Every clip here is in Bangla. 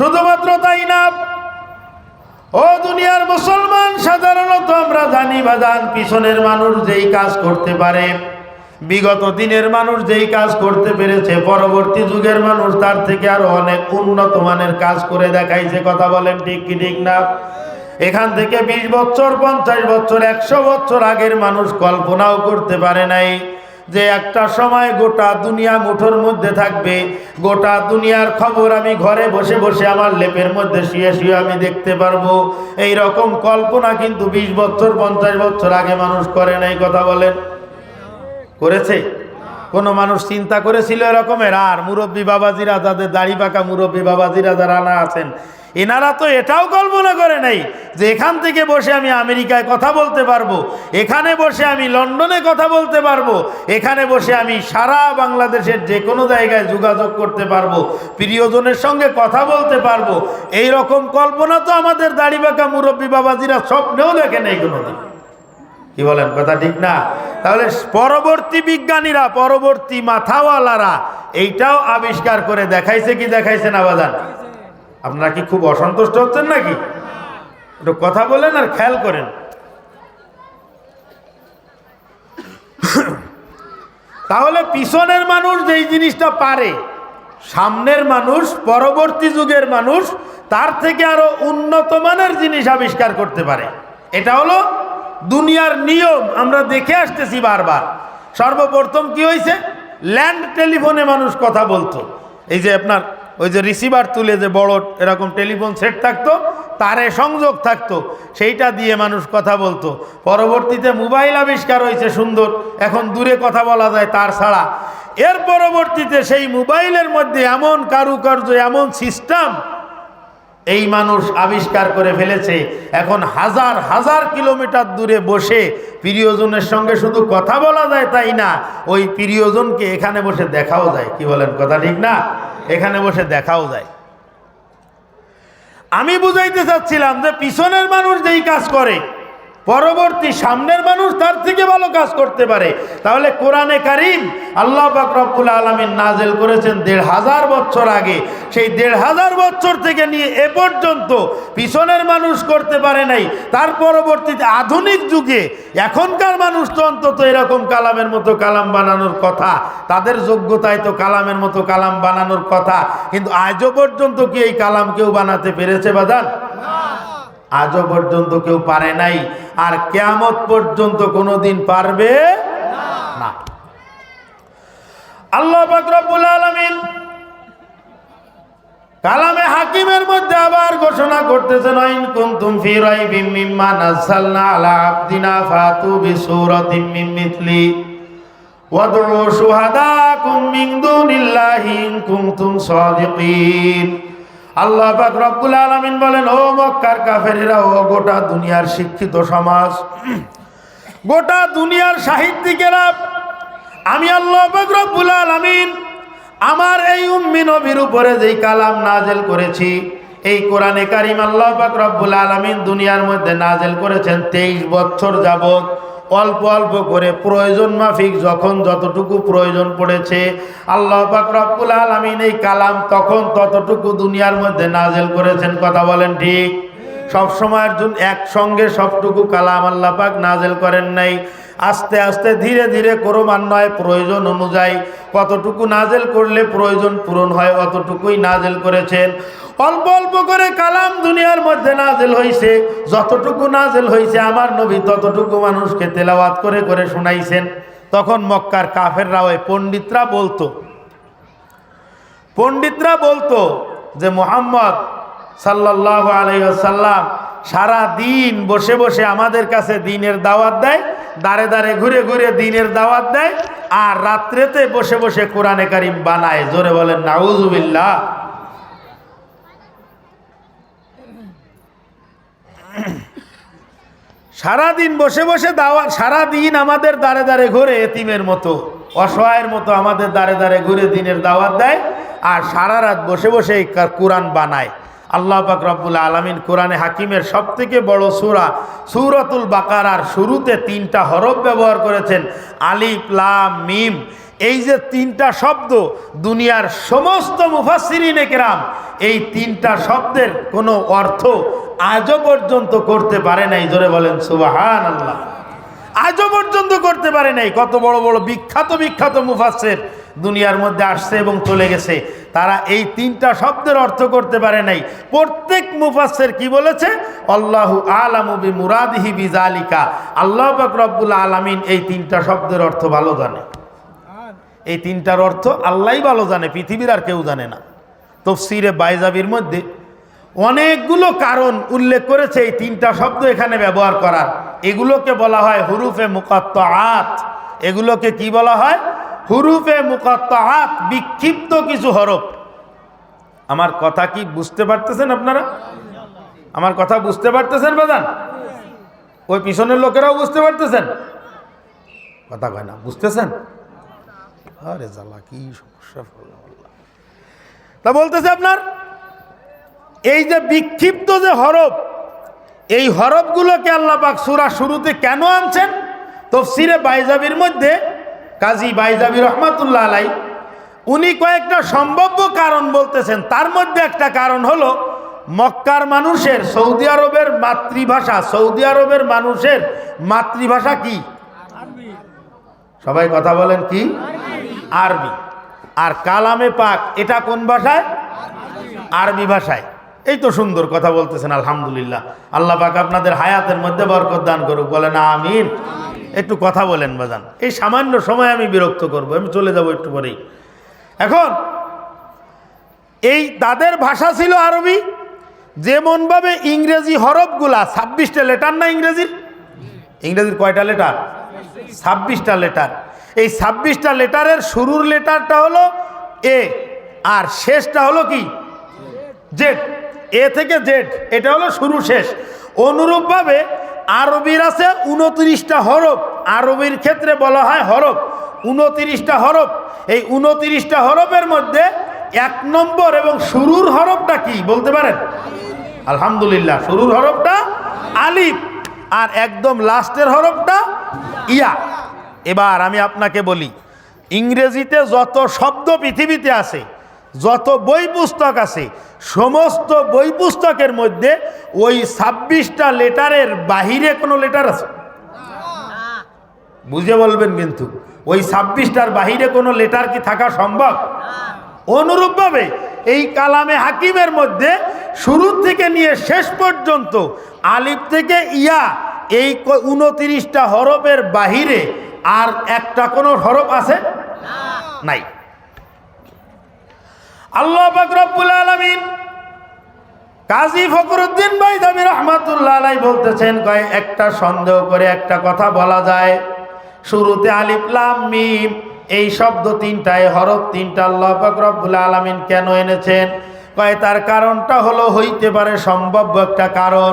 শুধুমাত্র তাই না? ও দুনিয়ার মুসলমান, সাধারণত আমরা জানি বাজান, পিছনের মানুষ যেই কাজ করতে পারে, বিগত দিনের মানুষ যেই কাজ করতে পেরেছে, পরবর্তী যুগের মানুষ তার থেকে আরও অনেক উন্নত মানের কাজ করে দেখাইছে, কথা বলেন ঠিক কি ঠিক না? এখান থেকে বিশ বছর, পঞ্চাশ বছর, একশো বছর আগের মানুষ কল্পনাও করতে পারে নাই। যে একটা সময় গোটা দুনিয়া মুঠোর মধ্যে থাকবে। গোটা দুনিয়ার খবর আমি ঘরে বসে বসে আমার লেপের মধ্যে শুয়ে শুয়ে আমি দেখতে পারব। এই রকম কল্পনা কিন্তু বিশ বছর, পঞ্চাশ বছর আগে মানুষ করে নাই, কথা বলেন। করেছে? কোনো মানুষ চিন্তা করেছিল এরকমের? আর মুরব্বী বাবাজিরা, যাদের দাড়ি পাকা মুরব্বী বাবাজিরা যারা আনা আছেন এনারা তো এটাও কল্পনা করে নাই যে এখান থেকে বসে আমি আমেরিকায় কথা বলতে পারব, এখানে বসে আমি লন্ডনে কথা বলতে পারব, এখানে বসে আমি সারা বাংলাদেশের যে কোনো জায়গায় যোগাযোগ করতে পারব, প্রিয়জনের সঙ্গে কথা বলতে পারব। এই রকম কল্পনা তো আমাদের দাড়ি পাকা মুরব্বী বাবাজিরা স্বপ্নেও দেখে নেই কোনোদিন। কি বলেন, কথা ঠিক না? তাহলে পরবর্তী বিজ্ঞানীরা, পরবর্তী মাথাওয়ালারা এইটাও আবিষ্কার করে দেখাইছে কি দেখাইছে না, বাজান? আপনারা কি খুব অসন্তুষ্ট হচ্ছেন নাকি? একটু কথা বলেন আর খেয়াল করেন। তাহলে পিছনের মানুষ যেই জিনিসটা পারে, সামনের মানুষ, পরবর্তী যুগের মানুষ, তার থেকে আরও উন্নত মানের জিনিস আবিষ্কার করতে পারে। এটা হলো দুনিয়ার নিয়ম, আমরা দেখে আসতেছি বারবার। সর্বপ্রথম কি হয়েছে ল্যান্ড টেলিফোনে মানুষ কথা বলতো। এই যে আপনার ওই যে রিসিভার তুলে যে বড় এরকম টেলিফোন সেট থাকতো, তারে সংযোগ থাকতো, সেইটা দিয়ে মানুষ কথা বলতো। পরবর্তীতে মোবাইল আবিষ্কার হয়েছে সুন্দর, এখন দূরে কথা বলা যায় তার ছাড়া। এর পরবর্তীতে সেই মোবাইলের মধ্যে এমন কারুকার্য, এমন সিস্টেম এই মানুষ আবিষ্কার করে ফেলেছে। এখন হাজার হাজার কিলোমিটার দূরে বসে প্রিয়জনের সঙ্গে শুধু কথা বলা যায় তাই না, ওই প্রিয়জনকে এখানে বসে দেখাও যায়। কি বলেন, কথা ঠিক না? এখানে বসে দেখাও যায়। আমি বুঝাইতে চাচ্ছিলাম যে পিছনের মানুষ যেই কাজ করে পরবর্তী সামনের মানুষ তার থেকে ভালো কাজ করতে পারে। তাহলে কোরআনে কারিম আল্লাহ পাক রব্বুল আলমিন নাজেল করেছেন দেড় হাজার বছর আগে। সেই দেড় হাজার বছর থেকে নিয়ে এ পর্যন্ত পিছনের মানুষ করতে পারে নাই। তার পরবর্তীতে আধুনিক যুগে এখনকার মানুষ তো অন্তত এরকম কালামের মতো কালাম বানানোর কথা। তাদের যোগ্যতায় তো কালামের মতো কালাম বানানোর কথা। কিন্তু আজও পর্যন্ত কি এই কালাম কেউ বানাতে পেরেছে বাদান? আজও পর্যন্ত কেউ পারে নাই। আর কেয়ামত পর্যন্ত কোনোদিন পারবে না। আল্লাহ বাকরবুল আলমিন কালামে হাকিমের মধ্যে আবার ঘোষণা করতেছেন, আইন কুনতুম ফি রাইবিম মিম্মা নাযালনা আলা আবদিনা ফাতু বিসূরাতিম মিন মিথলি ওয়াদউ শুহাদাকুম মিন দুনিল্লাহি ইন কুনতুম সাদিকিন। আল্লাহ পাক রব্বুল আলামিন বলেন, ও মক্কার কাফেরেরা, ও গোটা দুনিয়ার শিক্ষিত সমাজ, গোটা দুনিয়ার সাহিত্যিকেরা, আমি আল্লাহ পাক রব্বুল আলামিন আমার এই উম্মি নবীর উপরে যেই কালাম নাজেল করেছি, এই কোরআনে কারিম আল্লাহ পাক রব্বুল আলামিন দুনিয়ার মধ্যে নাজেল করেছেন তেইশ বছর যাবত অল্প অল্প করে প্রয়োজন মাফিক যখন যতটুকু প্রয়োজন পড়েছে, আল্লাহ পাক আলামিন এই কালাম তখন ততটুকু দুনিয়ার মধ্যে নাজেল করেছেন, কথা বলেন ঠিক? সব সময়ের জন্য একসঙ্গে সবটুকু কালাম আল্লাহ পাক নাজেল করেন নাই। আস্তে আস্তে ধীরে ধীরে ক্রমান্বয়ে প্রয়োজন অনুযায়ী কতটুকু নাজেল করলে প্রয়োজন পূরণ হয় অতটুকুই নাজেল করেছেন। অল্প অল্প করে কালাম দুনিয়ার মধ্যে নাজেল হয়েছে যতটুকু নাজেল হয়েছে আমার নবী ততটুকু মানুষকে তেলাওয়াত করে করে শোনাইছেন। তখন মক্কার কাফেররা ওই পণ্ডিতরা বলতো পণ্ডিতরা বলতো যে মোহাম্মদ সাল্লাহ আলাইসাল্লাম সারা দিন বসে বসে আমাদের কাছে দিনের দাওয়াত দেয়, দাঁড়ে দাঁড়ে ঘুরে ঘুরে দিনের দাওয়াত দেয়, আর রাত্রেতে বসে বসে কোরআনে কারিম বানায়। জোরে বলেন নাউজুবিল্লাহ সারাদিন বসে বসে দাওয়া সারাদিন আমাদের দাঁড়ে দাঁড়ে ঘুরে এতিমের মতো, অসহায়ের মতো আমাদের দাঁড়ে দাঁড়ে ঘুরে দিনের দাওয়াত দেয়, আর সারা রাত বসে বসে কোরআন বানায়। আল্লাহ পাক রব্বুল আলমিন কোরআনে হাকিমের সব থেকে বড় সুরা সুরতুল বাকারার শুরুতে তিনটা হরফ ব্যবহার করেছেন। আলিফ, লাম, মিম। এই যে তিনটা শব্দ দুনিয়ার সমস্ত মুফাসিরিন একরাম এই তিনটা শব্দের কোনো অর্থ আজও পর্যন্ত করতে পারে নাই। জোরে বলেন সুবাহান আল্লাহ আজও পর্যন্ত করতে পারে নাই। কত বড় বড় বিখ্যাত বিখ্যাত মুফাসের দুনিয়ার মধ্যে আসছে এবং চলে গেছে। তারা এই তিনটা শব্দের অর্থ করতে পারে নাই। প্রত্যেক মুফাসের কি বলেছে? আল্লাহু আলামুবি মুরাদিহি বিজালিকা আল্লাহ রব্বুল আলামিন এই তিনটা শব্দের অর্থ ভালো জানে। এই তিনটার অর্থ আল্লাহই ভালো জানে, পৃথিবীর আর কেউ জানে না। তফসিরে বাইজাবির মধ্যে অনেকগুলো কারণ উল্লেখ করেছে এই তিনটা শব্দ এখানে ব্যবহার করার। এগুলোকে বলা হয় হুরুফে মুকাত্তাআত। এগুলোকে কি বলা হয়? হুরুফে মুকাত্তাআত, বিক্ষিপ্ত কিছু হরফ। আমার কথা কি বুঝতে পারতেছেন আপনারা? আমার কথা বুঝতে পারতেছেন বাদান ওই পিছনের লোকেরাও বুঝতে পারতেছেন? কথা কয় না, বুঝতেছেন? আরে জ্বালা, কি সমস্যা তা বলতেছে আপনার, এই যে বিক্ষিপ্ত যে হরফ, এই হরফগুলোকে আল্লাহ পাক সুরা শুরুতে কেন আনছেন? তফসিরে বাইজাবির মধ্যে কাজী বাইজাবি রহমাতুল্লাহ আলাই উনি কয়েকটা সম্ভাব্য কারণ বলতেছেন। তার মধ্যে একটা কারণ হলো মক্কার মানুষের সৌদি আরবের মাতৃভাষা সৌদি আরবের মানুষের মাতৃভাষা কি? সবাই কথা বলেন কি? আরবি। আর কালামে পাক এটা কোন ভাষায়? আরবি। ভাষায়। এই তো সুন্দর কথা বলতেছেন আলহামদুলিল্লাহ। আল্লাহ পাক আপনাদের হায়াতের মধ্যে বরকত দান করুক বলেন আমিন। একটু কথা বলেন বাজান। এই সামান্য সময় আমি বিরক্ত করব, আমি চলে যাব একটু পরেই। এখন, এই তাদের ভাষা ছিল আরবি, যেমনভাবে ইংরেজি হরফগুলা, ছাব্বিশটা লেটার না ইংরেজির? ইংরেজির কয়টা লেটার? ছাব্বিশটা লেটার। এই ছাব্বিশটা লেটারের শুরুর লেটারটা হলো এ, আর শেষটা হলো কি? জেড। এ থেকে জেড, এটা হলো শুরু শেষ। অনুরূপভাবে আরবির আছে উনত্রিশটা হরফ। আরবির ক্ষেত্রে বলা হয় হরফ। উনত্রিশটা হরফ। এই উনত্রিশটা হরফের মধ্যে এক নম্বর এবং শুরুর হরফটা কি বলতে পারেন? আলহামদুলিল্লাহ, শুরুর হরফটা আলিফ আর একদম লাস্টের হরফটা ইয়া। এবার আমি আপনাকে বলি, ইংরেজিতে যত শব্দ পৃথিবীতে আছে, যত বই পুস্তক আছে সমস্ত বই পুস্তকের মধ্যে ওই ছাব্বিশটা লেটারের বাহিরে কোনো লেটার আছে? বুঝে বলবেন কিন্তু, ওই ছাব্বিশটার বাহিরে কোনো লেটার কি থাকা সম্ভব? অনুরূপভাবে এই কালামে হাকিমের মধ্যে শুরু থেকে নিয়ে শেষ পর্যন্ত আলিফ থেকে ইয়া, এই উনতিরিশটা হরফের বাহিরে আর একটা কোনো হরফ আছে? নাই। আল্লাহ বাকরবুল আলমিন কাজী ফকরুদ্দিন ভাই দামি রহমাতুল্লাহ বলতেছেন, কয়, একটা সন্দেহ করে একটা কথা বলা যায়। শুরুতে আলিফলাম মিম, এই শব্দ তিনটায়, হরফ তিনটা আল্লাহ রব্বুল আলমিন কেন এনেছেন? কয়, তার কারণটা হলো হইতে পারে সম্ভাব্য একটা কারণ।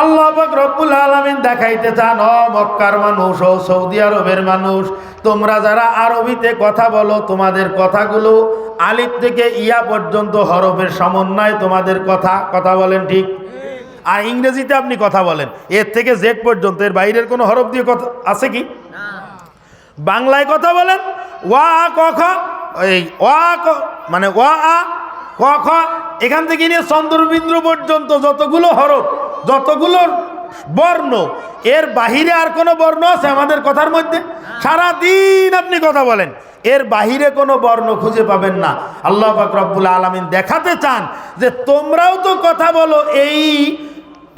আল্লাহ রব্বুল আলমিন দেখাইতে চান অ মক্কার মানুষ, ও সৌদি আরবের মানুষ, তোমরা যারা আরবিতে কথা বলো, তোমাদের কথাগুলো আলিফ থেকে ইয়া পর্যন্ত হরফের সমন্বয় তোমাদের কথা কথা বলেন ঠিক? আর ইংরেজিতে আপনি কথা বলেন, এর থেকে জেড পর্যন্ত, এর বাইরের কোনো হরফ দিয়ে কথা, আছে কি? বাংলায় কথা বলেন, ওয়া, ক, খ, এই ওয়া মানে ওয়া, আ ক, খ, এখান থেকে নিয়ে চন্দ্রবিন্দু পর্যন্ত যতগুলো হরফ, যতগুলো বর্ণ, এর বাহিরে আর কোনো বর্ণ আছে আমাদের কথার মধ্যে? সারা দিন আপনি কথা বলেন। এর বাহিরে কোনো বর্ণ খুঁজে পাবেন না। আল্লাহ পাক আলমিন দেখাতে চান যে তোমরাও তো কথা বলো এই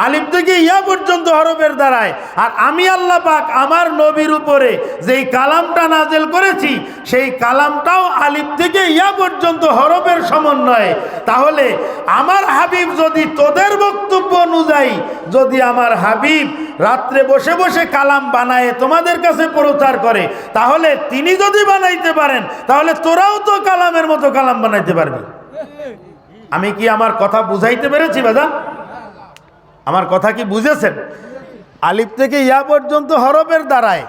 আলিফ থেকে ইয়া পর্যন্ত হরফের দ্বারায়। আর আমি আল্লাহ পাক আমার নবীর উপরে যেই কালামটা নাজেল করেছি, সেই কালামটাও আলিফ থেকে ইয়া পর্যন্ত হরফের সমন্বয়ে। তাহলে আমার হাবিব যদি তোদের বক্তব্য অনুযায়ী যদি আমার হাবিব রাত্রে বসে বসে কালাম বানায়, তোমাদের কাছে প্রচার করে, তাহলে তিনি যদি বানাইতে পারেন, তাহলে তোরাও তো কালামের মতো কালাম বানাইতে পারবি। আমি কি আমার কথা বুঝাইতে পেরেছি বাদা আমার কথা কি বুঝেছেন? আলিফ থেকে ইয়া পর্যন্ত হরফের দ্বারায়।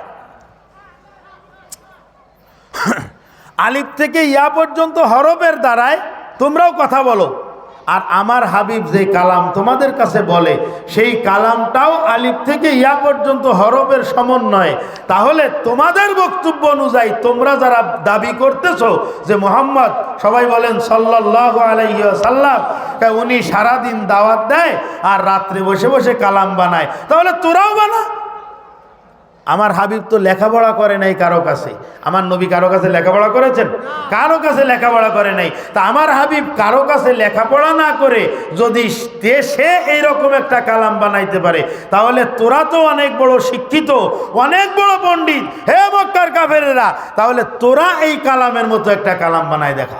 আলিফ থেকে ইয়া পর্যন্ত হরফের দ্বারায় তোমরাও কথা বলো। আর আমার হাবিব যে কালাম তোমাদের কাছে বলে, সেই কালামটাও আলিফ থেকে ইয়া পর্যন্ত হরফের সমন্বয়ে। তাহলে তোমাদের বক্তব্য অনুযায়ী তোমরা যারা দাবি করতেছো যে মোহাম্মদ, সবাই বলেন সাল্লাহ আলাইসাল্লাম উনি সারাদিন দাওয়াত দেয় আর রাত্রে বসে বসে কালাম বানায়। তাহলে তোরাও বানা। আমার হাবিব তো লেখাপড়া করে নাই কারও কাছে। আমার নবী কারও কাছে লেখাপড়া করেছেন? কারও কাছে লেখাপড়া করে নাই। তা আমার হাবিব কারও কাছে লেখাপড়া না করে যদি সে এইরকম একটা কালাম বানাইতে পারে, তাহলে তোরা তো অনেক বড় শিক্ষিত, অনেক বড় পণ্ডিত। হে মক্কার কাফেরেরা, তাহলে তোরা এই কালামের মতো একটা কালাম বানায় দেখা।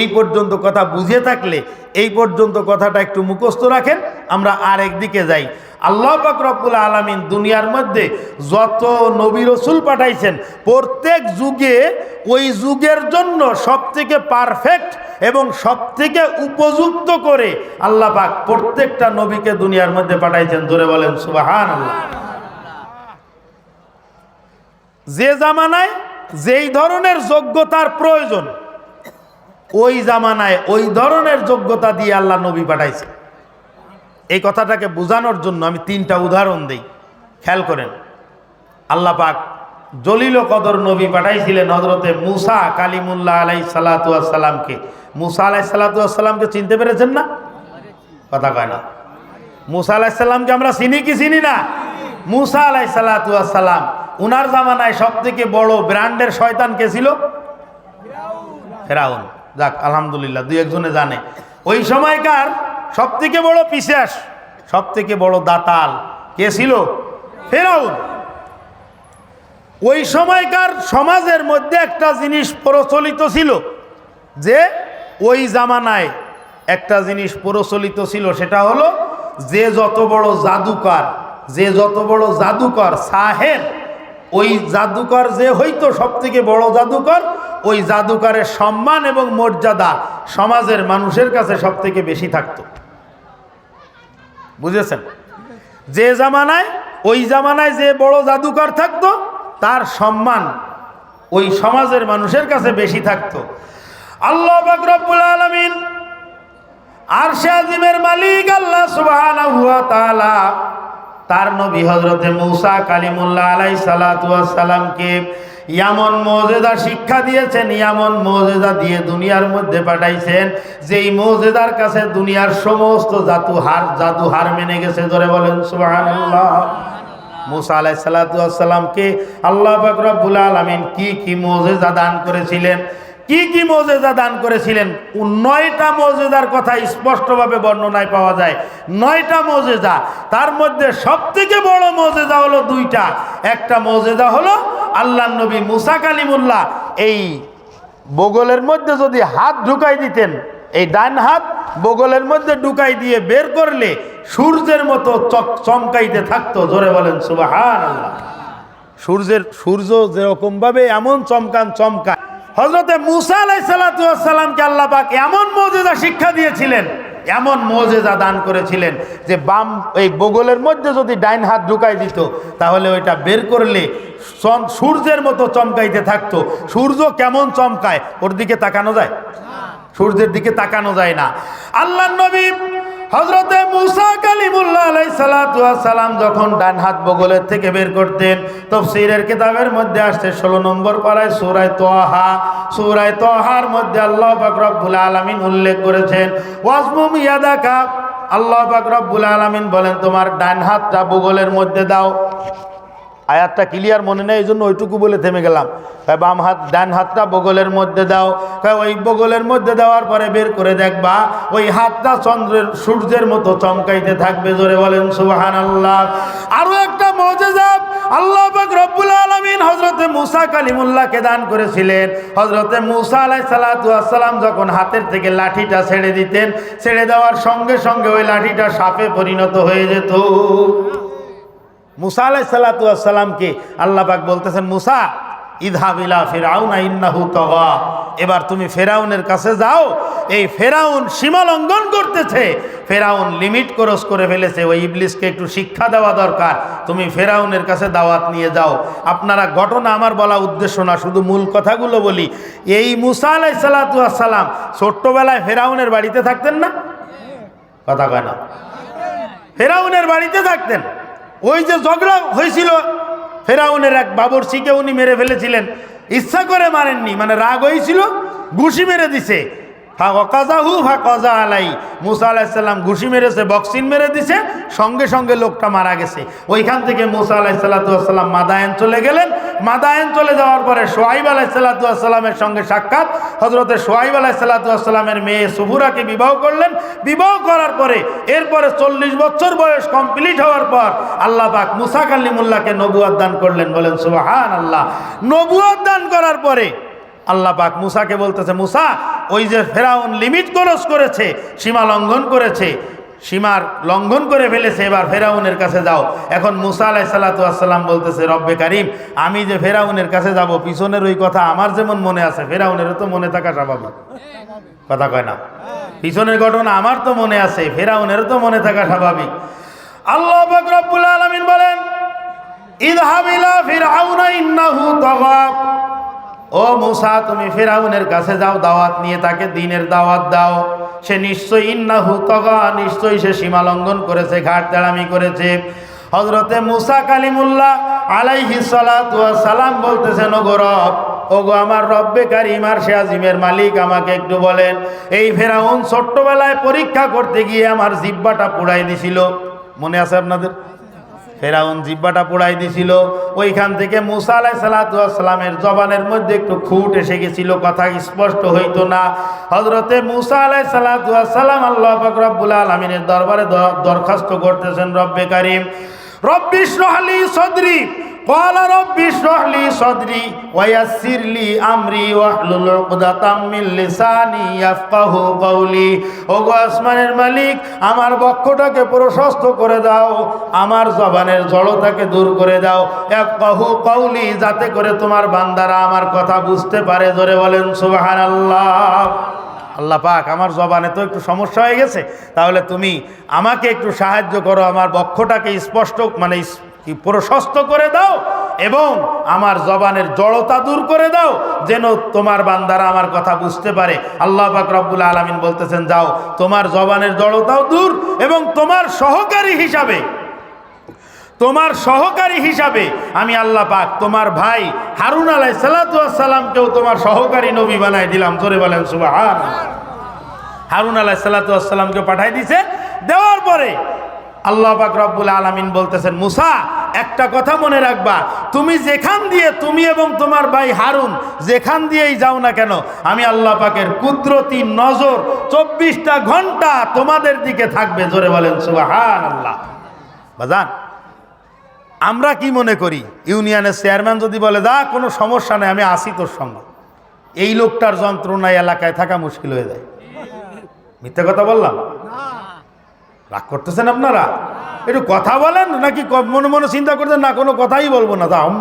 এই পর্যন্ত কথা বুঝে থাকলে এই পর্যন্ত কথাটা একটু মুখস্থ রাখেন, আমরা আর একদিকে যাই। আল্লাহ রব্বুল আলমিন দুনিয়ার মধ্যে যত নবী রসুল পাঠাইছেন, প্রত্যেক যুগে ওই যুগের জন্য সব থেকে পারফেক্ট এবং সব থেকে উপযুক্ত করে আল্লাহ পাক প্রত্যেকটা নবীকে দুনিয়ার মধ্যে পাঠাইছেন। ধরে বলেন সুবাহান আল্লাহ যে জামানায় যেই ধরনের যোগ্যতার প্রয়োজন ওই জামানায় ওই ধরনের যোগ্যতা দিয়ে আল্লাহ নবী পাঠাইছে। এই কথাটাকে বোঝানোর জন্য আমি তিনটা উদাহরণ দিই। খেয়াল করেন, আল্লাহ পাক জলিল কদর নবী পাঠাইছিলেন হজরতে মুসা কালিমুল্লাহ আলাই সালাতামকে মুসা আলাই সালাতামকে চিনতে পেরেছেন না? কথা কয় না। মুসা আলাহিসাল্লামকে আমরা চিনি কি চিনি না? মুসা আলাই সালাতাম উনার জামানায় সব থেকে বড় ব্র্যান্ডের শয়তান কে ছিল? ফেরাউন। যাক, আলহামদুলিল্লাহ, দুই একজনে জানে। ওই সময়কার সব থেকে বড় পিসেস সব থেকে বড় দাতাল কে ছিল? ফেরাউন। ওই সময়কার সমাজের মধ্যে একটা জিনিস প্রচলিত ছিল যে ওই জামানায় একটা জিনিস প্রচলিত ছিল, সেটা হলো যে যত বড় জাদুকর, যে যত বড় জাদুকর সাহেব ওই জাদুকর যে হইতো সব থেকে বড় জাদুকর, ওই জাদুকরের সম্মান এবং মর্যাদা সমাজের মানুষের কাছে সব থেকে বেশি থাকতো। বুঝেছেন? যে জামানায়, ওই জামানায় যে বড় জাদুকর থাকতো, তার সম্মান ওই সমাজের মানুষের কাছে বেশি থাকতো। আল্লাহ বাকরবুল আলমিন আর আজিমের মালিক আল্লাহ তাআলা তার নবী হজরতে মৌসা কালিমুল্লাহ আলাই সালাতামকে ইয়ামন মৌজেদা শিক্ষা দিয়েছেন, ইয়ামন মৌজেদা দিয়ে দুনিয়ার মধ্যে পাঠাইছেন, যেই মৌজেদার কাছে দুনিয়ার সমস্ত জাদু হার জাদু হার মেনে গেছে ধরে বলেন, সুবহানাল্লাহ। মুসা আলাই সালাতামকে আল্লাহ বাকরবুল আলমিন কি কি মৌজেদা দান করেছিলেন কি কি মৌজেদা দান করেছিলেন? নয়টা মৌজেদার কথা স্পষ্টভাবে বর্ণনায় পাওয়া যায়। নয়টা মৌজেদা তার মধ্যে সব থেকে বড় মৌজেদা হলো দুইটা। একটা মৌজেদা হলো আল্লাহ নবী মুসা কালিমুল্লাহ, এই বগলের মধ্যে যদি হাত ঢুকাই দিতেন, এই ডান হাত বগলের মধ্যে ঢুকাই দিয়ে বের করলে সূর্যের মতো চক চমকাইতে থাকতো। জোরে বলেন সুবাহান আল্লাহ সূর্যের, সূর্য যেরকমভাবে এমন চমকান চমকায় হজরতে মুসা আলাই সালাতামকে আল্লাহ পাক এমন মজেজা শিক্ষা দিয়েছিলেন, এমন মজেজা দান করেছিলেন যে বাম, এই বগলের মধ্যে যদি ডাইন হাত ঢুকাই দিত, তাহলে ওইটা বের করলে সূর্যের মতো চমকাইতে থাকতো। সূর্য কেমন চমকায়? ওর দিকে তাকানো যায়? সূর্যের দিকে তাকানো যায় না। আল্লাহ নবী হজরতে মুসা কালিমুল্লাহ আলাই সালাম যখন ডান হাত বগলের থেকে বের করতেন, তফসিরের কিতাবের মধ্যে আসছে ষোলো নম্বর পাড়ায় সুরায় তোহা। সুরায় তোহার মধ্যে আল্লাহ বাকরবুল আলমিন উল্লেখ করেছেন ওয়াসমুম ইয়াদাকা। আল্লাহ বাকরবুল আলমিন বলেন, তোমার ডান হাতটা বগলের মধ্যে দাও। আয়াতটা ক্লিয়ার মনে নেই এই জন্য ওইটুকু বলে থেমে গেলাম। কয়, বাম হাত, ডান হাতটা বগলের মধ্যে দাও। কয়, ওই বগলের মধ্যে দেওয়ার পরে বের করে দেখবা, ওই হাতটা চন্দ্রের, সূর্যের মতো চমকাইতে থাকবে, জোরে বলেন সুবাহান আল্লাহ আরও একটা মজেজা, আল্লাহ রব্বুল আলমিন হজরতে মুসা কালিমুল্লাহকে দান করেছিলেন। হজরতে মুসা আলাই সালাতাম যখন হাতের থেকে লাঠিটা ছেড়ে দিতেন, ছেড়ে দেওয়ার সঙ্গে সঙ্গে ওই লাঠিটা সাপে পরিণত হয়ে যেত। মুসা আলাই সাল্লাতামকে আল্লাহ পাক বলতেছেন, মুসা ইদহাবিলা ফেরাউনা ইন্নাহু তগা। এবার তুমি ফেরাউনের কাছে যাও, এই ফেরাউন সীমা লঙ্ঘন করতেছে। ফেরাউন লিমিট ক্রস করে ফেলেছে, ওই ইবলিসকে একটু শিক্ষা দেওয়া দরকার। তুমি ফেরাউনের কাছে দাওয়াত নিয়ে যাও। আপনারা ঘটনা আমার বলা উদ্দেশ্য না, শুধু মূল কথাগুলো বলি। এই মুসা আলাই সালাতাম ছোট্টবেলায় ফেরাউনের বাড়িতে থাকতেন না? কথা কয় না। ফেরাউনের বাড়িতে থাকতেন। ওই যে ঝগড়া হয়েছিল, ফেরাউনের এক বাবরসিকে উনি মেরে ফেলেছিলেন। ইচ্ছা করে মারেননি মানে রাগ হয়েছিল, ঘুষি মেরে দিছে। আলাই। মুসা মেরেছে মেরে সঙ্গে সঙ্গে লোকটা মারা গেছে। ওইখান থেকে মুসা চলে গেলেন। চলে যাওয়ার পরে সঙ্গে সাক্ষাৎ। মেয়ে সুবুরাকে বিবাহ করলেন। বিবাহ করার পরে, এরপরে চল্লিশ বছর বয়স কমপ্লিট হওয়ার পর আল্লাহ পাক মুসা কালিমুল্লাহকে নবুয়াদ দান করলেন, বলেন সুবাহান আল্লাহ নবুয়াদ দান করার পরে আল্লাহ পাক মুসাকে বলতেছে, মুসা, ওই যে ফেরাউন লিমিট ক্রস করেছে, সীমা লঙ্ঘন করেছে, সীমার লঙ্ঘন করে ফেলেছে, এবার ফেরাউনের কাছে যাও। এখন মুসা আলাই সাল্লাতাম বলতেছে, রব্বে কারিম, আমি যে ফেরাউনের কাছে যাব, পিছনের ওই কথা আমার যেমন মনে আছে ফেরাউনেরও তো মনে থাকা স্বাভাবিক। কথা কয় না। পিছনের ঘটনা আমার তো মনে আছে ফেরাউনেরও তো মনে থাকা স্বাভাবিক। আল্লাহ রব্বুল আলামিন বলেন, ইদহাবিলা ফিরআউনা ইন্নাহু তাগা ও মুসা, তুমি ফেরাউনের কাছে যাও, দাওয়াত নিয়ে তাকে দিনের দাওয়াত দাও। সে নিশ্চয়ই ইন্নাহু তগা, নিশ্চয়ই সে সীমা লঙ্ঘন করেছে, ঘাট তেড়ামি করেছে। হজরতে মুসা কালিমুল্লাহ আলাইহি সালাম বলতেছেন ও গরব ওগো আমার রব্বে কারিম, আর সে আজিমের মালিক, আমাকে একটু বলেন, এই ফেরাউন ছোট্টবেলায় পরীক্ষা করতে গিয়ে আমার জিব্বাটা পুড়াই দিছিল। মনে আছে আপনাদের? ফেরাউন জিব্বাটা পোড়াই দিছিল। ওইখান থেকে মুসা আলাই সালাতামের জবানের মধ্যে একটু খুঁট এসে গেছিল, কথা স্পষ্ট হইতো না। হজরতে মুসা আলাই সালাতাম আল্লাহ রব্বুল আলমিনের দরবারে দরখাস্ত করতেছেন, রব্বে কারিম। রব্বিশ সদরি قال رب اشرح لي صدري ويسر لي امري واحلل عقدة من لساني يفقهوا قولي ওগো আসমানের মালিক আমার বক্ষটাকে প্রশস্ত করে দাও আমার জবানের জড়তাকে দূর করে দাও ইয়াফকাহু কওলি যাতে করে তোমার বান্দারা আমার কথা বুঝতে পারে জোরে বলেন সুবহানাল্লাহ আল্লাহ পাক আমার জবানে তো একটু সমস্যা হয়ে গেছে তাহলে তুমি আমাকে একটু সাহায্য করো আমার বক্ষটাকে স্পষ্ট মানে ইস- কি প্রশস্ত করে দাও এবং আমার জবানের জড়তা দূর করে দাও যেন তোমার বান্দারা আমার কথা বুঝতে পারে। আল্লাহ পাক রব্বুল আলমিন বলতেছেন, যাও, তোমার জবানের জড়তাও দূর এবং তোমার সহকারী হিসাবে, তোমার সহকারী হিসাবে আমি আল্লাহ পাক তোমার ভাই হারুন আলাই সালাতামকেও তোমার সহকারী নবী বানাই দিলাম। জোরে বলেন সুবাহ হারুন আলাই সাল্লাতামকে পাঠাই দিছে। দেওয়ার পরে আল্লাহ পাক রব্বুল আলমিন বলতেছেন, মুসা একটা কথা মনে রাখবা, তুমি যেখান দিয়ে তুমি এবং তোমার ভাই হারুন যেখান দিয়েই যাও না কেন, আমি আল্লাহ পাকের কুদরতি নজর চব্বিশটা ঘণ্টা তোমাদের দিকে থাকবে, জোরে বলেন সুবাহান আল্লাহ বাজান, আমরা কি মনে করি? ইউনিয়নের চেয়ারম্যান যদি বলে, যা, কোনো সমস্যা নেই, আমি আসি তোর সঙ্গে। এই লোকটার যন্ত্রণায় এলাকায় থাকা মুশকিল হয়ে যায়। মিথ্যা কথা বললাম? রাগ করতেছেন আপনারা? একটু কথা বলেন নাকি মনে মনে চিন্তা করতেন না কোনো কথাই বলব না হুম,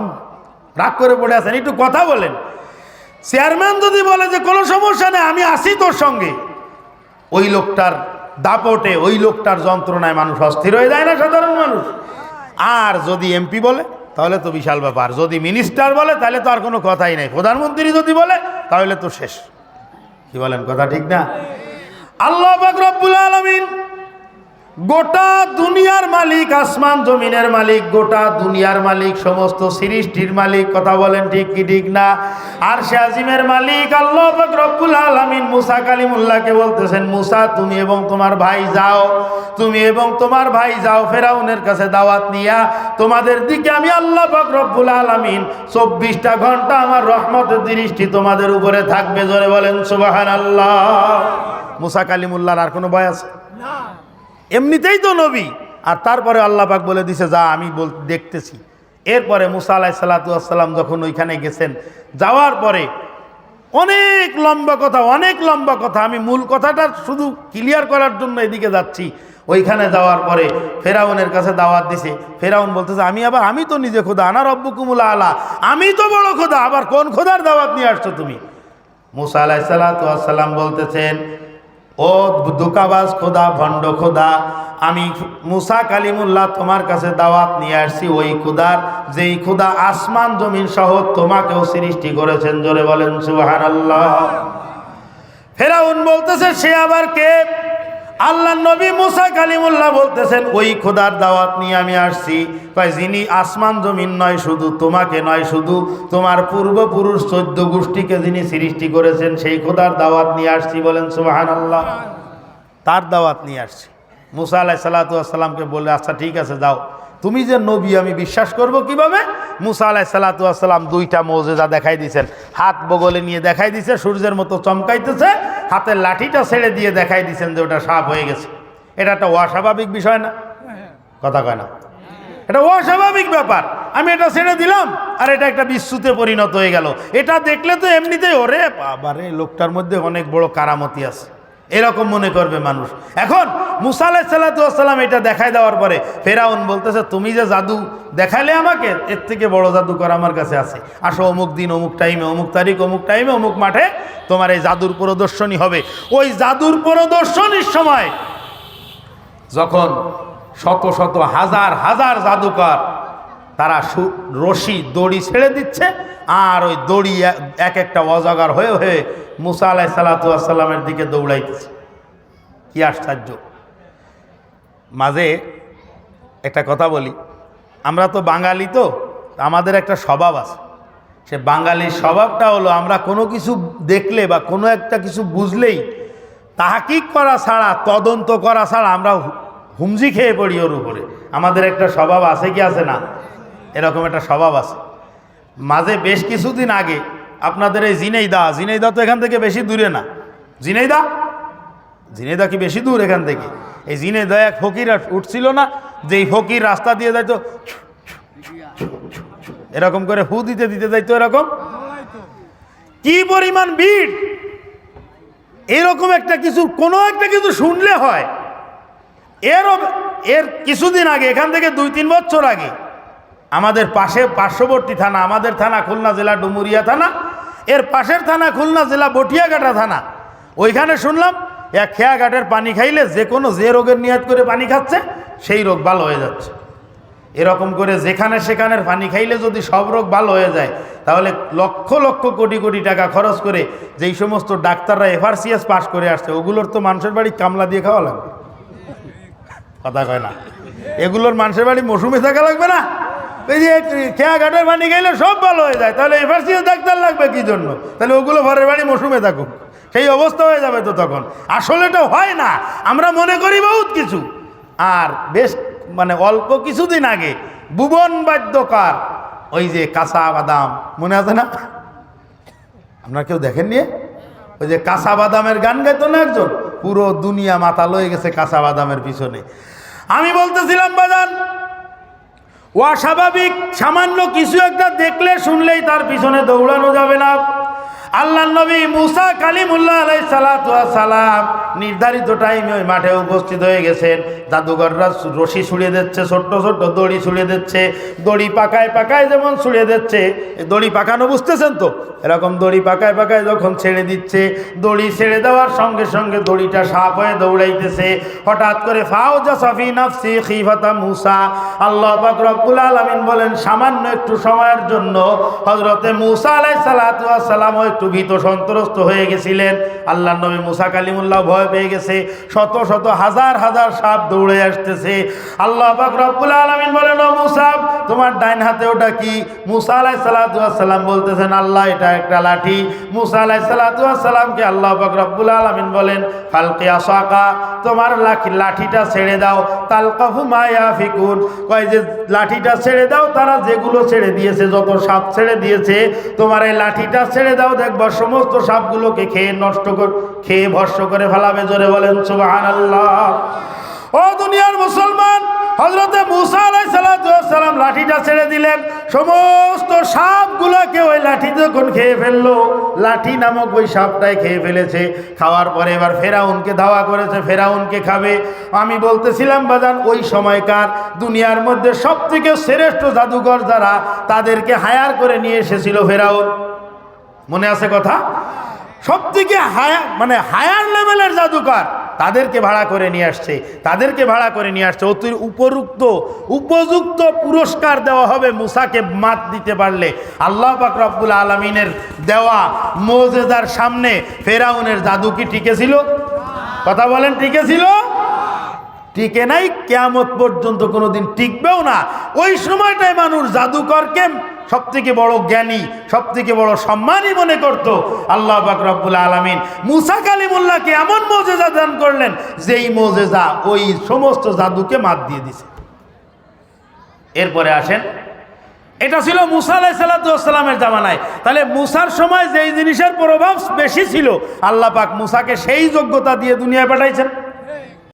রাগ করে পড়ে আছেন একটু কথা বলেন। চেয়ারম্যান যদি বলে যে কোনো সমস্যা নেই আমি আসি তোর সঙ্গে। ওই লোকটার দাপটে ওই লোকটার যন্ত্রণায় মানুষ অস্থির হয়ে যায় না সাধারণ মানুষ। আর যদি এমপি বলে তাহলে তো বিশাল ব্যাপার। যদি মিনিস্টার বলে তাহলে তো আর কোনো কথাই নেই। প্রধানমন্ত্রী যদি বলে তাহলে তো শেষ। কি বলেন কথা ঠিক না? আল্লাহ রব্বুল আলামিন গোটা দুনিয়ার মালিক আসমান জমিনের মালিক, গোটা দুনিয়ার মালিক, সমস্ত সৃষ্টির মালিক, কথা বলেন ঠিক কি ঠিক না? আর আজিমের মালিক, আল্লাহ রব্বুল আলামিন মুসা কালিমুল্লাহকে বলতেছেন, মুসা, তুমি এবং তোমার ভাই যাও, তুমি এবং তোমার ভাই যাও, ফেরাউনের কাছে দাওয়াত নিয়া, তোমাদের দিকে আমি আল্লাহ রব্বুল আলামিন চব্বিশটা ঘণ্টা আমার রহমতের দৃষ্টি তোমাদের উপরে থাকবে। জোরে বলেন সুবাহান আল্লাহ মুসা কালিমুল্লাহর আর কোনো ভয় আছে? এমনিতেই তো নবী। আর তারপরে আল্লাহ পাক বলে দিছে, যা, আমি বল, দেখতেছি। এরপরে মুসা আলাহ সাল্লাতাম যখন ওইখানে গেছেন, যাওয়ার পরে অনেক লম্বা কথা, অনেক লম্বা কথা, আমি মূল কথাটা শুধু ক্লিয়ার করার জন্য এদিকে যাচ্ছি। ওইখানে যাওয়ার পরে ফেরাউনের কাছে দাওয়াত দিছে। ফেরাউন বলতেছে, আমি আবার, আমি তো নিজে খোদা আনার রব্বু কুমুলা আলা। আমি তো বড় খোদা, আবার কোন খোদার দাওয়াত নিয়ে আসছো তুমি? মুসা আলাইসাল্লাম বলতেছেন ও দোকাবাজ খোদা, ভণ্ড খোদা, আমি মুসা কালিমুল্লাহ তোমার কাছে দাওয়াত নিয়ে আসছি ওই খুদার, যেই খুদা আসমান জমিন সহ তোমাকেও সৃষ্টি করেছেন। জোরে বলেন আল্লাহ ফেরাউন বলতেছে, সে আবার কে? আল্লাহ নবী মুসা কালিমুল্লাহ বলতেছেন, ওই খোদার দাওয়াত নিয়ে আমি আসছি। কয়, যিনি আসমান জমিন নয়, শুধু তোমাকে নয়, শুধু তোমার পূর্বপুরুষ চোদ্দ গোষ্ঠীকে যিনি সৃষ্টি করেছেন, সেই খোদার দাওয়াত নিয়ে আসছি। বলেন সুবাহান আল্লাহ তার দাওয়াত নিয়ে আসছি। মুসা আলাহ সাল্লাতামকে বলে আচ্ছা ঠিক আছে, যাও। তুমি যে নবী, আমি বিশ্বাস করব কীভাবে? মুসা আলাহ সাল্লাতাম দুইটা মৌজেজা দেখাই দিয়েছেন হাত বগলে নিয়ে দেখাই দিছে, সূর্যের মতো চমকাইতেছে, হাতের লাঠিটা ছেড়ে দিয়ে দেখাই দিয়েছেন যে ওটা সাপ হয়ে গেছে। এটা একটা অস্বাভাবিক বিষয় না? কথা কয় না। এটা অস্বাভাবিক ব্যাপার। আমি এটা ছেড়ে দিলাম, আর এটা একটা বিশ্বতে পরিণত হয়ে গেল। এটা দেখলে তো এমনিতেই, ওরে বাবারে, লোকটার মধ্যে অনেক বড় কারামতি আছে। এরকম মনে করবে মানুষ। এখন মুসা আলাহ সাল্লাতাম এটা দেখাই দেওয়ার পরে ফেরাউন বলতেছে, তুমি যে জাদু দেখাইলে আমাকে, এর থেকে বড় জাদুকর আমার কাছে আছে। আসো অমুক দিন, অমুক টাইমে অমুক তারিখ, অমুক টাইমে অমুক মাঠে তোমার এই জাদুর প্রদর্শনী হবে। ওই জাদুর প্রদর্শনীর সময় যখন শত শত হাজার হাজার জাদুকর তারা রশি, দড়ি ছেড়ে দিচ্ছে আর ওই দড়ি এক একটা অজাগার হয়ে হয়ে মুসা আলাহ সাল্লাতামের দিকে দৌড়াইতেছে। কি আশ্চর্য। মাঝে একটা কথা বলি, আমরা তো বাঙালি তো, আমাদের একটা স্বভাব আছে। সে বাঙালির স্বভাবটা হলো, আমরা কোনো কিছু দেখলে বা কোনো একটা কিছু বুঝলেই তাহাকিক করা ছাড়া, তদন্ত করা ছাড়া আমরা হুমজি খেয়ে পড়ি ওর উপরে। আমাদের একটা স্বভাব আছে কি আছে না? এরকম একটা স্বভাব আছে। মাঝে বেশ কিছুদিন আগে আপনাদের এই জিনেইদা জিনেইদা তো এখান থেকে বেশি দূরে না। জিনেইদা? জিনেদা কি বেশি দূর এখান থেকে? এই জিনেদা এক ফকির উঠছিল না যে এই ফকির রাস্তা দিয়ে যাইতো, এরকম করে হু দিতে দিতে যাইতো এরকম। কি পরিমাণ ভিড়! এরকম একটা কিছু, কোনো একটা কিছু শুনলে হয়। এর এর কিছুদিন আগে, এখান থেকে দুই তিন বছর আগে আমাদের পাশে পার্শ্ববর্তী থানা, আমাদের থানা খুলনা জেলা ডুমুরিয়া থানা, এর পাশের থানা খুলনা জেলা বটিয়াঘাটা থানা। ওইখানে শুনলাম, এক খেয়াঘাটের পানি খাইলে যে কোনো যে রোগের নিয়াত করে পানি খাচ্ছে, সেই রোগ ভালো হয়ে যাচ্ছে। এরকম করে যেখানে সেখানের পানি খাইলে যদি সব রোগ ভালো হয়ে যায়, তাহলে লক্ষ লক্ষ কোটি কোটি টাকা খরচ করে যেই সমস্ত ডাক্তাররা এফআরসিএস পাশ করে আসছে, ওগুলোর তো মানুষের বাড়ি কামলা দিয়ে খাওয়া লাগবে। কথা কয় না। এগুলোর মানুষের বাড়ি মৌসুমে থাকা লাগবে না। এই যে খেয়া ঘাটের পানি খাইলে সব ভালো হয়ে যায়। তাহলে এফআরসিএস ডাক্তার লাগবে কি জন্য? তাহলে ওগুলো ঘরের বাড়ি মৌসুমে থাকুক। সেই অবস্থা হয়ে যাবে তো তখন। আসলে এটা হয় না। আমরা মনে করি বহুত কিছু। আর বেশ মানে অল্প কিছুদিন আগে ভুবন বাদ্যকার, ওই যে কাঁচা বাদাম, মনে আছে না? আপনার কেউ দেখেন নিয়ে ওই যে কাঁচা বাদামের গান গাইতো না একজন? পুরো দুনিয়া মাথা লয়ে গেছে কাঁচা বাদামের পিছনে। আমি বলতেছিলাম বাদান অস্বাভাবিক সামান্য কিছু একটা দেখলে শুনলেই তার পিছনে দৌড়ানো যাবে না। আল্লাহ নবী মুসা কালিমুল্লাহ আলাই সালাম নির্ধারিত টাইমে ওই মাঠে উপস্থিত হয়ে গেছেন। জাদুঘররা রশি ছুড়িয়ে দিচ্ছে, ছোট্ট ছোট্ট দড়ি ছুড়িয়ে দিচ্ছে, দড়ি পাকায় পাকায় যেমন ছুড়িয়ে দিচ্ছে দড়ি পাকানো বুঝতেছেন তো? এরকম দড়ি পাকায় পাকায় যখন ছেড়ে দিচ্ছে, দড়ি ছেড়ে দেওয়ার সঙ্গে সঙ্গে দড়িটা সাপ হয়ে দৌড়াইতেছে। হঠাৎ করে ফাউজা সাফি নাফসি খিফাতা মুসা। আল্লাহ পাক রব্বুল আলামিন বলেন, সামান্য একটু সময়ের জন্য হজরতে মুসা আলাই সালাতামও একটু ভীত সন্ত্রস্ত হয়ে গেছিলেন। আল্লাহ নবী মুসা কালিমুল্লাহ ভয় পেয়ে গেছে। শত শত হাজার হাজার সাপ দৌড়ে আসতেছে। আল্লাহ রব্বুল আলামিন বলেন, ও মুসা, তোমার ডাইন হাতে ওটা কি? মুসা আলাই সালাতাম বলতেছেন, আল্লাহ, এটা একটা লাঠি। মুসা আলাই সালাতামকে আল্লাহ পাক রব্বুল আলামিন বলেন, ফালকে আসাকা। তোমার লাঠি লাঠিটা ছেড়ে দাও, তালকাফু মায়া ফিকুন কয় যে লাঠিটা ছেড়ে দাও, তারা যেগুলো ছেড়ে দিয়েছে, যত সাপ ছেড়ে দিয়েছে, তোমার এই লাঠিটা ছেড়ে দাও, দেখবা সমস্ত সাপগুলোকে খেয়ে নষ্ট কর, খেয়ে ভস্য করে ফেলাবে, জোরে বলেন আল্লাহ ও দুনিয়ার মুসলমান হজরতে মুসা আলাই সালাম লাঠিটা ছেড়ে দিলেন। সমস্ত সাপগুলোকে ওই লাঠি যখন খেয়ে ফেলল, লাঠি নামক ওই সাপটাই খেয়ে ফেলেছে। খাওয়ার পরে এবার ফেরাউনকে ধাওয়া করেছে, ফেরাউনকে খাবে। আমি বলতেছিলাম, বাজান, ওই সময়কার দুনিয়ার মধ্যে সব থেকে শ্রেষ্ঠ জাদুঘর যারা, তাদেরকে হায়ার করে নিয়ে এসেছিল ফেরাউন। মনে আছে কথা? সব থেকে হায়া মানে হায়ার লেভেলের জাদুকর। তাদেরকে ভাড়া করে নিয়ে আসছে, তাদেরকে ভাড়া করে নিয়ে আসছে। অতি উপরুক্ত, উপযুক্ত পুরস্কার দেওয়া হবে মুসাকে মাত দিতে পারলে। আল্লাহ পাক রব্বুল আলমিনের দেওয়া মোজেদার সামনে ফেরাউনের জাদু কি টিকে ছিল? কথা বলেন টিকে ছিল? টিকে নাই, কেয়ামত পর্যন্ত কোনোদিন টিকবেও না। ওই সময়টায় মানুষ জাদুকরকে সব থেকে বড় জ্ঞানী সব থেকে বড় সম্মানই মনে করত। আল্লাহ পাক রব্বুল আলমিন মুসা কালিমুল্লাহকে এমন মোজেজা দান করলেন, যেই মোজেজা ওই সমস্ত জাদুকে মাত দিয়ে দিছে। এরপরে আসেন, এটা ছিল মুসা আলাই সাল্লামের জামানায়। তাহলে মুসার সময় যেই জিনিসের প্রভাব বেশি ছিল, আল্লাহ পাক মুসাকে সেই যোগ্যতা দিয়ে দুনিয়ায় পাঠাইছেন।